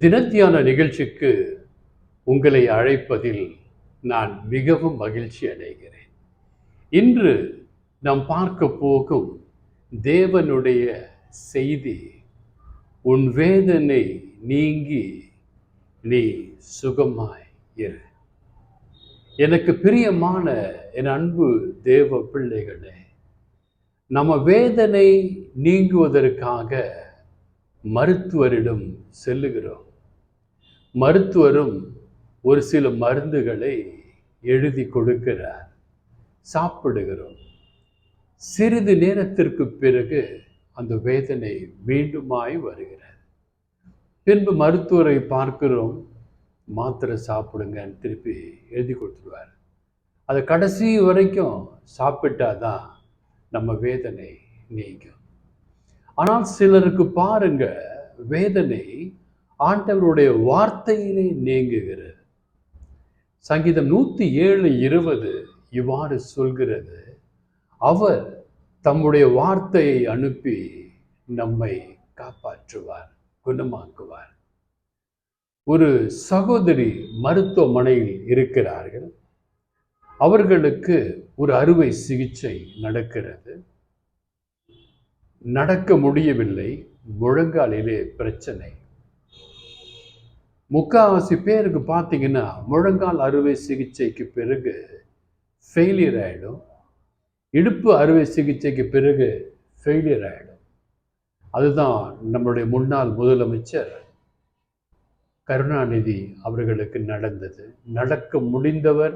தினத்தியான நிகழ்ச்சிக்கு உங்களை அழைப்பதில் நான் மிகவும் மகிழ்ச்சி அடைகிறேன். இன்று நாம் பார்க்க போகும் தேவனுடைய செய்தி உன் வேதனை நீங்கி நீ சுகமாய் இரு. எனக்கு பிரியமான என் அன்பு தேவ பிள்ளைகளே நம்ம வேதனை நீங்குவதற்காக மருத்துவரிடம் செல்லுகிறோம். மருத்துவரும் ஒரு சில மருந்துகளை எழுதி கொடுக்கிறார். சாப்பிடுகிறோம். சிறிது நேரத்திற்கு பிறகு அந்த வேதனை மீண்டுமாய் வருகிறது. பின்பு மருத்துவரை பார்க்கிறோம். மாத்திரை சாப்பிடுங்கன்னு திருப்பி எழுதி கொடுத்துருவார் அது கடைசி வரைக்கும் சாப்பிட்டாதான் நம்ம வேதனை நீங்கும். ஆனால் சிலருக்கு பாருங்க வேதனை ஆண்டவருடைய வார்த்தையிலே நீங்குகிறது. சங்கீதம் நூற்றி ஏழு இருபது இவ்வாறு சொல்கிறது. அவர் தம்முடைய வார்த்தையை அனுப்பி நம்மை காப்பாற்றுவார் குணமாக்குவார். ஒரு சகோதரி மருத்துவமனையில் இருக்கிறார்கள். அவர்களுக்கு ஒரு அறுவை சிகிச்சை நடக்கிறது. நடக்க முடியவில்லை. முழங்காலிலே பிரச்சனை. முக்காவாசி பேருக்கு பார்த்தீங்கன்னா முழங்கால் அறுவை சிகிச்சைக்கு பிறகு ஃபெயிலியர் ஆகிடும் இடுப்பு அறுவை சிகிச்சைக்கு பிறகு ஃபெயிலியர் ஆகிடும் அதுதான் நம்மளுடைய முன்னாள் முதலமைச்சர் கருணாநிதி அவர்களுக்கு நடந்தது. நடக்க முடிந்தவர்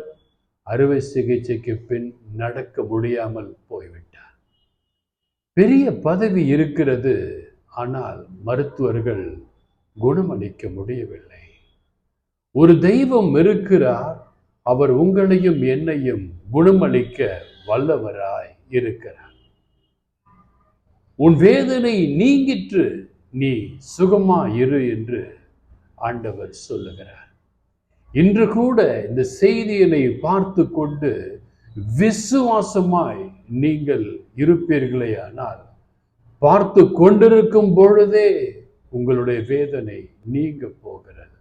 அறுவை சிகிச்சைக்கு பின் நடக்க முடியாமல் போய்விட்டார். பெரிய பதவி இருக்கிறது. ஆனால் மருத்துவர்கள் குணமளிக்க முடியவில்லை. ஒரு தெய்வம் இருக்கிறார் அவர் உங்களையும் என்னையும் குணமளிக்க வல்லவராய் இருக்கிறார். உன் வேதனை நீங்கிற்று நீ சுகமா இரு என்று ஆண்டவர் சொல்லுகிறார். இன்று கூட இந்த செய்தியினை பார்த்து கொண்டு விசுவாசமாய் நீங்கள் இருப்பீர்களே ஆனால் பார்த்து கொண்டிருக்கும் பொழுதே உங்களுடைய வேதனை நீங்க போகிறது.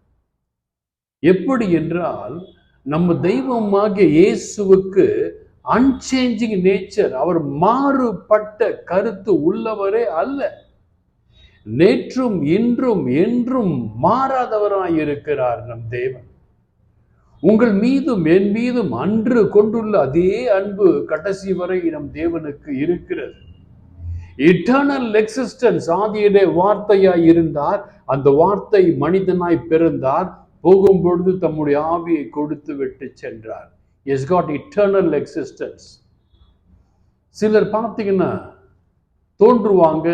எப்படி என்றால் நம்ம தெய்வமாகிய இயேசுவுக்கு அன்சேஞ்சிங் நேச்சர் அவர் மாறுபட்ட கருத்து உள்ளவரே அல்ல. நேற்றும் இன்றும் என்றும் மாறாதவராய் இருக்கிறார் நம் தேவன். உங்கள் மீதும் என் மீதும் அன்று கொண்டுள்ள அதே அன்பு கடைசி வரை நம் தேவனுக்கு இருக்கிறது. இட்டர்னல் எக்ஸிஸ்டன்ஸ் ஆதியிலே வார்த்தையாய் இருந்தார். அந்த வார்த்தை மனிதனாய் பிறந்தார். போகும் பொழுது தம்முடைய ஆவியை கொடுத்து விட்டு சென்றார். இஸ் காட் இட்டர்னல் எக்ஸிஸ்டன்ஸ் சிலர் பார்த்தீங்கன்னா தோன்றுவாங்க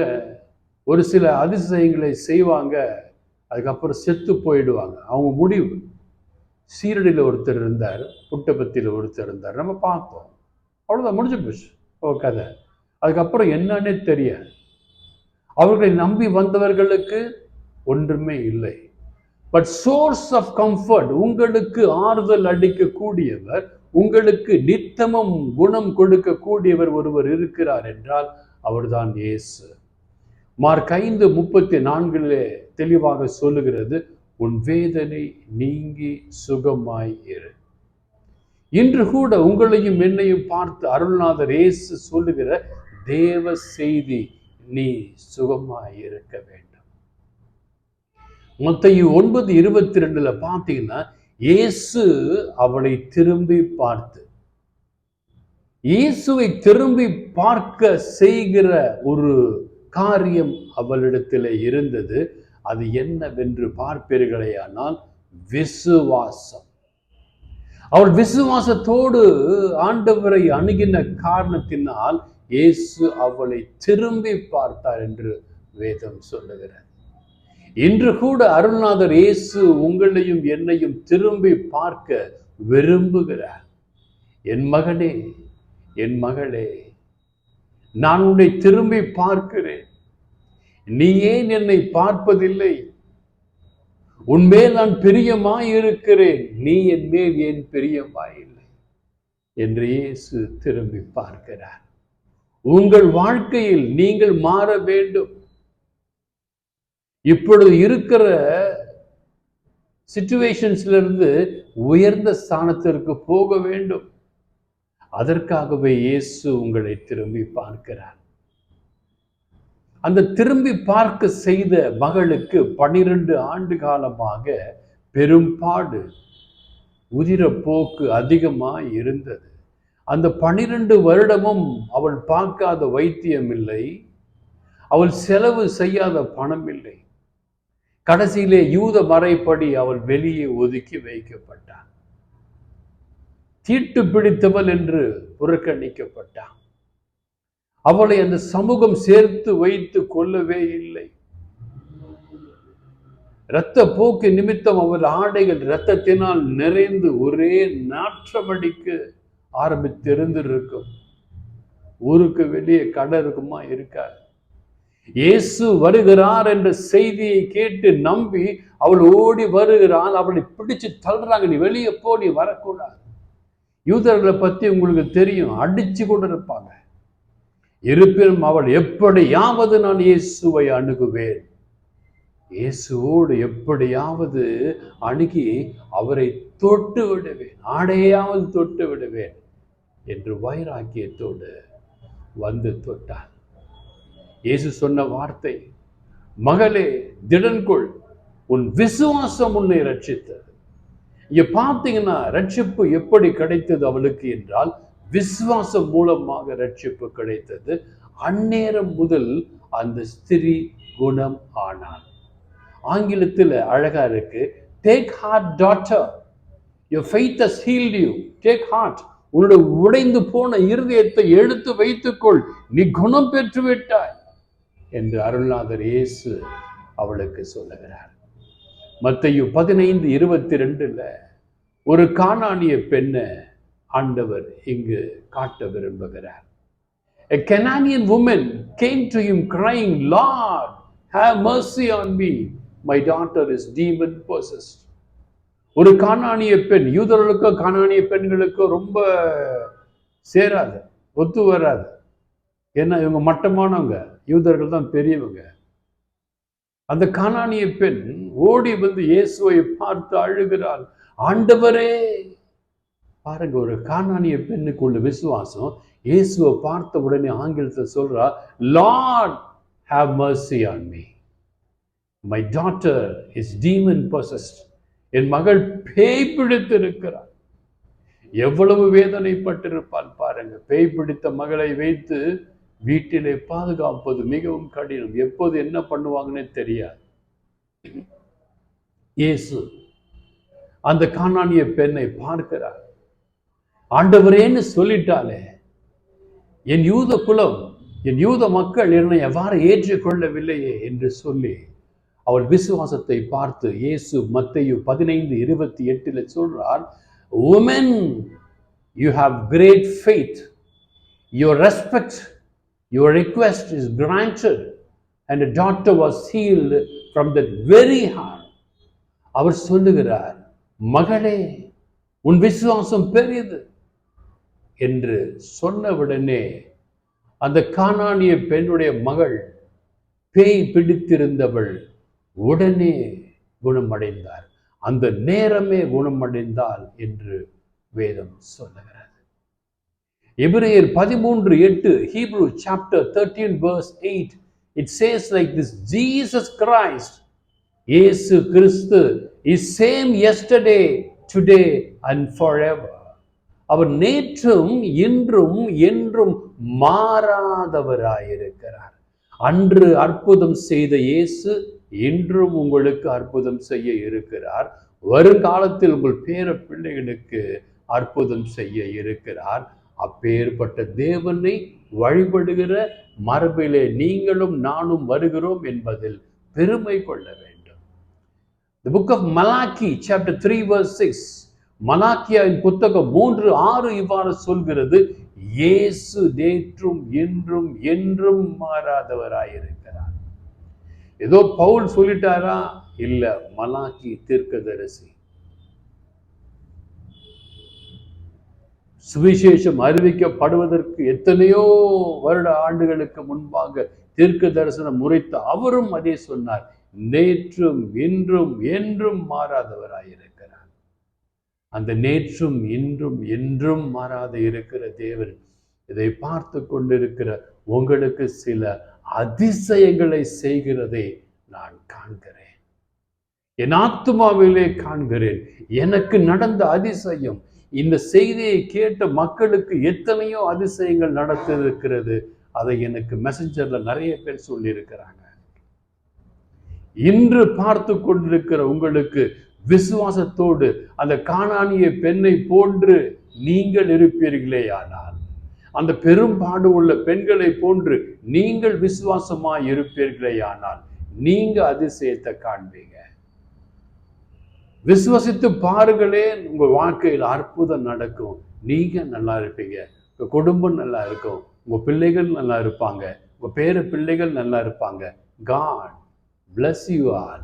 ஒரு சில அதிசயங்களை செய்வாங்க அதுக்கப்புறம் செத்து போயிடுவாங்க. அவங்க முடிவு சீரடியில் ஒருத்தர் இருந்தார் புட்டபத்தியில் ஒருத்தர் இருந்தார். நம்ம பார்த்தோம். அவ்வளோதான் முடிஞ்சு போச்சு. ஓ கதை. அதுக்கப்புறம் என்னன்னே தெரியாது அவர்களை நம்பி வந்தவர்களுக்கு ஒன்றுமே இல்லை. பட் சோர்ஸ் ஆஃப் கம்ஃபர்ட் உங்களுக்கு ஆறுதல் அளிக்கக்கூடியவர் உங்களுக்கு நித்தமும் குணம் கொடுக்கக்கூடியவர் ஒருவர் இருக்கிறார் என்றால் அவர்தான் இயேசு. மார்க் ஐந்து முப்பத்தி நான்கிலே தெளிவாக சொல்லுகிறது உன் வேதனை நீங்கி சுகமாய் இரு. இன்று கூட உங்களையும் என்னையும் பார்த்து அருள்நாதர் இயேசு சொல்லுகிற தேவ செய்தி நீ சுகமாய் இருக்க வேண்டும். மொத்தையும் ஒன்பது இருபத்தி ரெண்டுல பார்த்தீங்கன்னா இயேசு அவளை திரும்பி பார்த்து இயேசுவை திரும்பி பார்க்க செய்கிற ஒரு காரியம் அவளிடத்தில் இருந்தது. அது என்னவென்று பார்ப்பீர்களே ஆனால் விசுவாசம். அவள் விசுவாசத்தோடு ஆண்டவரை அணுகின காரணத்தினால் இயேசு அவளை திரும்பி பார்த்தார் என்று வேதம் சொல்லுகிறார் இன்று கூட அருள்நாதர் இயேசு உங்களையும் என்னையும் திரும்பி பார்க்க விரும்புகிறார். என் மகனே என் மகளே நான் உன்னை திரும்பி பார்க்கிறேன். நீ ஏன் என்னை பார்ப்பதில்லை? உன்மேல் நான் பிரியமாய் இருக்கிறேன் நீ என் மேல் ஏன் பிரியமாயில்லை? என்று இயேசு திரும்பி பார்க்கிறார். உங்கள் வாழ்க்கையில் நீங்கள் மாற வேண்டும். இப்பொழுது இருக்கிற சுச்சுவேஷன்ஸ்லேருந்து உயர்ந்த ஸ்தானத்திற்கு போக வேண்டும். அதற்காகவே இயேசு உங்களை திரும்பி பார்க்கிறார். அந்த திரும்பி பார்க்க செய்த மகளுக்கு பனிரெண்டு ஆண்டு காலமாக பெரும்பாடு உதிரப்போக்கு அதிகமாக இருந்தது. அந்த பனிரெண்டு வருடமும் அவள் பார்க்காத வைத்தியம் இல்லை அவள் செலவு செய்யாத பணம் இல்லை கடைசியிலே யூத மறைப்படி அவள் வெளியே ஒதுக்கி வைக்கப்பட்டான். தீட்டு பிடித்தவள் என்று புறக்கணிக்கப்பட்டான். அவளை அந்த சமூகம் சேர்த்து வைத்து கொள்ளவே இல்லை. இரத்த போக்கு நிமித்தம் அவள் ஆடைகள் இரத்தத்தினால் நிறைந்து ஒரே நாற்றமடிக்கு ஆரம்பித்திருந்திருக்கும் ஊருக்கு வெளியே கடை இருக்குமா? இருக்காது. இயேசு வருகிறார் என்ற செய்தியை கேட்டு நம்பி அவள் ஓடி வருகிறாள் அவளை பிடிச்சு தள்ளுறாங்க. நீ வெளியே போ நீ வரக்கூடாது. யூதர்களை பற்றி உங்களுக்கு தெரியும். அடிச்சு கொண்டு இருப்பாங்க இருப்பினும் அவள் எப்படியாவது நான் இயேசுவை அணுகுவேன். இயேசுவோடு எப்படியாவது அணுகி அவரை தொட்டு விடுவேன் ஆடையாவது தொட்டு விடுவேன் என்று வைராக்கியத்தோடு வந்து தொட்டாள் இயேசு சொன்ன வார்த்தை மகளே திடன்கொள் உன் விசுவாசம் உன்னை ரட்சித்தது இங்க பார்த்தீங்கன்னா ரட்சிப்பு எப்படி கிடைத்தது அவளுக்கு என்றால் விசுவாசம் மூலமாக ரட்சிப்பு கிடைத்தது. அந்நேரம் முதல் அந்த ஸ்திரீ குணம் ஆனாள். ஆங்கிலத்தில் அழகா இருக்கு. Take heart daughter your faith has healed you take heart உன்னோட உடைந்து போன இருதயத்தை எடுத்து வைத்துக்கொள். நீ குணம் பெற்று விட்டாய் என்று அருள்நாதர் இயேசு அவளுக்கு சொல்லுகிறார். மத்தையு பதினைந்து இருபத்தி ரெண்டுல ஒரு காணானிய பெண்ணை ஆண்டவர் இங்கு காட்ட விரும்புகிறார். A Canadian woman came to him crying, Lord, have mercy on me. My daughter is demon possessed ஒரு காணானிய பெண் யூதர்களுக்கோ காணானிய பெண்களுக்கோ ரொம்ப சேராது ஒத்து வராது. ஏன்னா இவங்க மட்டமானவங்க யூதர்கள் தான் பெரியவங்க. அந்த காணானிய பெண் ஓடி வந்து இயேசுவை பார்த்து அழுகிறாள். ஆண்டவரே! பாருங்க ஒரு காணானிய பெண்ணுக்குள்ள விசுவாசம் இயேசுவை பார்த்த உடனே ஆங்கிலத்தில் சொல்றா Lord have mercy on me my daughter is demon possessed என் மகள் பேய் பிடித்திருக்கிறார் எவ்வளவு வேதனைப்பட்டிருப்பான் பாருங்க. பேய் பிடித்த மகளை வைத்து வீட்டிலே பாதுகாப்பது மிகவும் கடினம். எப்போது என்ன பண்ணுவாங்கன்னே தெரியாது. இயேசு அந்த காணானிய பெண்ணை பார்க்கிறார். ஆண்டவரேன்னு சொல்லிட்டாலே என் யூத குலம் என் யூத மக்கள் என்னை எவ்வாறு ஏற்றுக்கொள்ளவில்லையே என்று சொல்லி அவள் விசுவாசத்தை பார்த்து இயேசு மத்தையு பதினைந்து இருபத்தி எட்டில் சொல்றார் woman you have great faith your respect your request is granted and daughter was healed from the very hour அவர் சொல்லுகிறார் மகளே உன் விசுவாசம் பெரியது. என்று சொன்னவுடனே அந்த காணானிய பெண்ணுடைய மகள் பேய் பிடித்திருந்தவள் உடனே குணமடைந்தார். அந்த நேரமே குணமடைந்தால் என்று வேதம் சொல்லுகிறது. எபிரேயர் பதிமூன்று எட்டு Hebrew chapter thirteen verse eight it says like this Jesus Christ Yesu Kristhu is same yesterday today and forever அவர் நேற்றும் இன்றும் என்றும் மாறாதவராயிருக்கிறார். அன்று அற்புதம் செய்த இயேசு இன்றும் உங்களுக்கு அற்புதம் செய்ய இருக்கிறார். வருங்காலத்தில் உங்கள் பேர பிள்ளைகளுக்கு அற்புதம் செய்ய இருக்கிறார். அப்பேற்பட்ட தேவனை வழிபடுகிற மரபிலே நீங்களும் நானும் வருகிறோம் என்பதில் பெருமை கொள்ள வேண்டும். The book of Malachi chapter three verse six மலாக்கியாவின் புத்தகம் மூன்று ஆறு இவ்வாறு சொல்கிறது இயேசு நேற்றும் என்றும் என்றும் மாறாதவராயிருக்கிறார். ஏதோ பவுல் சொல்லிட்டாரா? இல்ல மலாக்கி தீர்க்கதரிசி. சுவிசேஷம் அறிவிக்கப்படுவதற்கு எத்தனையோ வருட ஆண்டுகளுக்கு முன்பாக தீர்க்க தரிசனம் முறைத்து அவரும் அதே சொன்னார் நேற்றும் இன்றும் என்றும் மாறாதவராயிருக்கிறார் அந்த நேற்றும் இன்றும் என்றும் மாறாத இருக்கிற தேவன் இதை பார்த்து கொண்டிருக்கிற உங்களுக்கு சில அதிசயங்களை செய்கிறதை நான் காண்கிறேன். என் ஆத்மாவிலே காண்கிறேன். எனக்கு நடந்த அதிசயம் இந்த செய்தியை கேட்ட மக்களுக்கு எத்தனையோ அதிசயங்கள் நடத்திருக்கிறது அதை எனக்கு மெசஞ்சர்ல நிறைய பேர் சொல்லியிருக்கிறாங்க. இன்று பார்த்து கொண்டிருக்கிற உங்களுக்கு விசுவாசத்தோடு அந்த காணானிய பெண்ணை போன்று நீங்கள் இருப்பீர்களே ஆனால் அந்த பெரும்பாடு உள்ள பெண்களை போன்று நீங்கள் விசுவாசமா இருப்பீர்களே ஆனால் நீங்க அதிசயத்தை காண்பீங்க. விசுவசித்து பாருங்களே உங்க வாழ்க்கையில் அற்புதம் நடக்கும். நீங்க நல்லா இருப்பீங்க. உங்க குடும்பம் நல்லா இருக்கும். உங்க பிள்ளைகள் நல்லா இருப்பாங்க. உங்க பேர பிள்ளைகள் நல்லா இருப்பாங்க. God bless you all